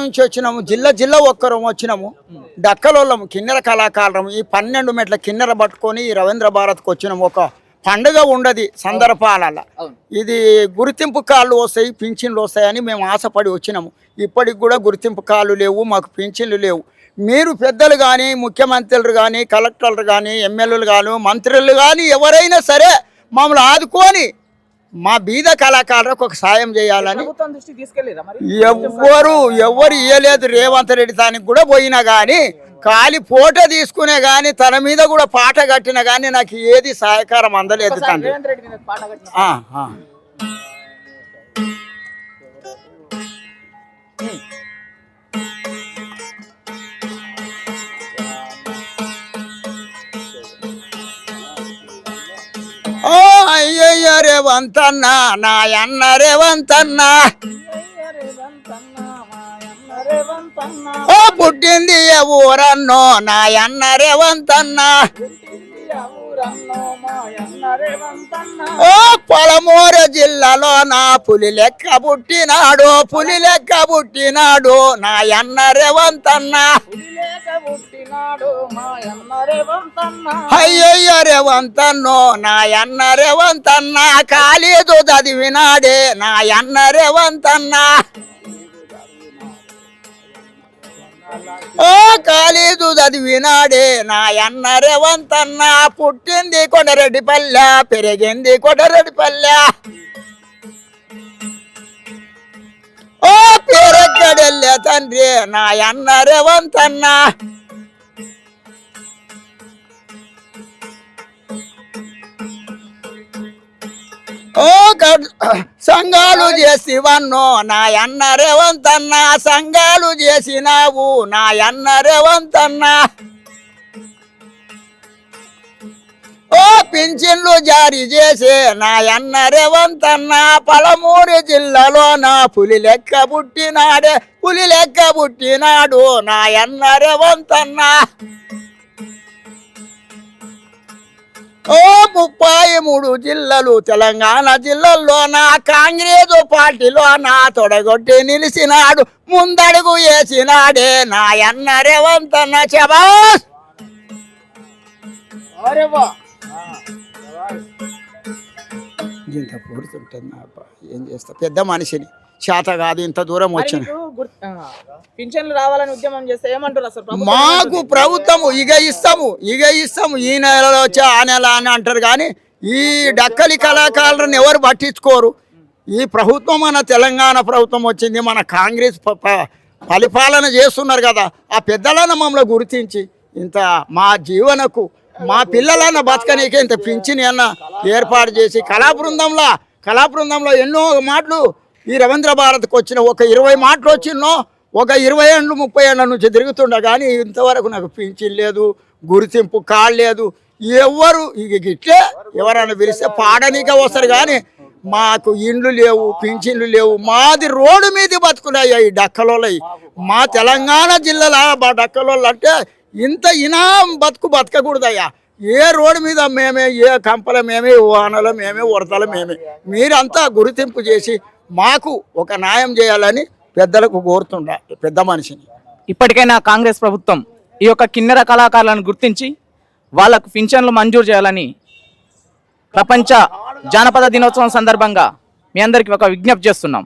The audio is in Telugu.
నుంచి వచ్చినాము జిల్లా జిల్లా ఒక్కరం వచ్చినాము. డక్కలోళ్ళము కిన్నెర కళాకారులము ఈ పన్నెండు మెట్ల కిన్నెర పట్టుకొని ఈ రవీంద్ర భారత్కి వచ్చినాము ఒక పండుగ ఉండదు సందర్భాల అవును. ఇది గుర్తింపు కార్లు వస్తాయి పింఛన్లు వస్తాయని మేము ఆశపడి వచ్చినాము. ఇప్పటికి కూడా గుర్తింపు కార్లు లేవు మాకు పింఛన్లు లేవు. మీరు పెద్దలు కానీ ముఖ్యమంత్రులు కానీ కలెక్టర్లు కానీ ఎమ్మెల్యేలు కానీ మంత్రులు కానీ ఎవరైనా సరే మమ్మల్ని ఆదుకొని మా బీద కళాకారులకు ఒక సాయం చేయాలని ఎవ్వరు ఎవ్వరు ఇయ్యలేదు రేవంత్ రెడ్డి దానికి కూడా పోయినా కానీ ఖాళీ ఫోటో తీసుకునే కానీ తన మీద కూడా పాట కట్టినా కానీ నాకు ఏది సహకారం అందలేదు తండ్రి. అయ్యయ్య రేవంతన్నా నాయన్న రేవంతన్నా ఓ పుట్టింది ఊరన్నో నాయన్న రేవంతన్నా ఓ పొలమూరు జిల్లాలో నా పులి లెక్క పుట్టినాడు పులి లెక్క పుట్టినాడు నాయన్న రేవంతన్న. అయ్యయ్య రేవంతన్నో నాయన్న రేవంతన్న. కాళీదు చదివినాడే నాయన్న రేవంతన్న. ఓ కాలేదు కాళీదు చదివినాడే నాయన్న రేవంతన్న పుట్టింది కొండరెడ్డిపల్లె పెరిగింది కొండరెడ్డిపల్లె. ఓ పేరెక్కడెళ్ళే తండ్రి నాయన్న రేవంతన్న. సంఘాలు చేసివన్నో నాయన్న రేవంతన్న సంఘాలు చేసినావు నాయన్న రేవంతన్న. ఓ పింఛన్లు జారీ చేసే నాయన్న రేవంతన్న పలమూరు జిల్లాలో నా పులి లెక్క పుట్టినాడే పులి లెక్క పుట్టినాడు నాయన్న రేవంతన్న. ఓ ముప్పై మూడు జిల్లాలు తెలంగాణ జిల్లాల్లో నా కాంగ్రెస్ పార్టీలో నా తొడగొట్టి నిలిచినాడు. ముందడుగు వేసినాడే నాయన్న రేవంతన్న శబాస్! అరే వా ఇంత పూడుతుంటుంది. ఏం చేస్తా? పెద్ద మనిషిని. చేత కాదు ఇంత దూరం వచ్చిన. పింఛన్లు రావాలని ఉద్యమం చేస్తే ఏమంటారు అసలు ప్రభుత్వం? మాకు ప్రభుత్వము ఇక ఇస్తాము ఇక ఇస్తాము ఈ నెలలో వచ్చి ఆ నెల అని అంటారు కానీ ఈ డక్కలి కళాకారులను ఎవరు పట్టించుకోరు? ఈ ప్రభుత్వం మన తెలంగాణ ప్రభుత్వం వచ్చింది మన కాంగ్రెస్ ప- ప- పరిపాలన చేస్తున్నారు కదా ఆ పెద్దలను మమ్మల్ని గుర్తించి ఇంత మా జీవనకు మా పిల్లలన్న బతకనీకి ఇంత పింఛని అన్న ఏర్పాటు చేసి కళాబృందంలో కళాబృందంలో ఎన్నో మాటలు ఈ రవీంద్ర భారత్కి వచ్చిన ఒక ఇరవై మాటలు వచ్చినో ఒక ఇరవై ఏళ్ళు ముప్పై ఏళ్ళ నుంచి తిరుగుతుండ కానీ ఇంతవరకు నాకు పింఛన్ లేదు గుర్తింపు కాళ్ళు లేదు ఎవరు ఇక గిట్లే ఎవరైనా పిలిస్తే పాడనీకే వస్తారు కానీ మాకు ఇండ్లు లేవు పింఛన్లు లేవు. మాది రోడ్డు మీద బతుకున్నాయి ఈ డక్కలోలై మా తెలంగాణ జిల్లాలో మా డక్కలోళ్ళు అంటే ఇంత ఇనా బతుకు బతకకూడదయ్యా. ఏ రోడ్డు మీద మేమే ఏ కంపల మేమే వానల మేమే ఉడతల మేమే. మీరంతా గుర్తింపు చేసి మాకు ఒక న్యాయం చేయాలని పెద్దలకు కోరుతుండ పెద్ద మనిషిని. ఇప్పటికైనా కాంగ్రెస్ ప్రభుత్వం ఈ యొక్క కిన్నెర కళాకారులను గుర్తించి వాళ్ళకు పింఛన్లు మంజూరు చేయాలని ప్రపంచ జానపద దినోత్సవం సందర్భంగా మీ అందరికీ ఒక విజ్ఞప్తి చేస్తున్నాం.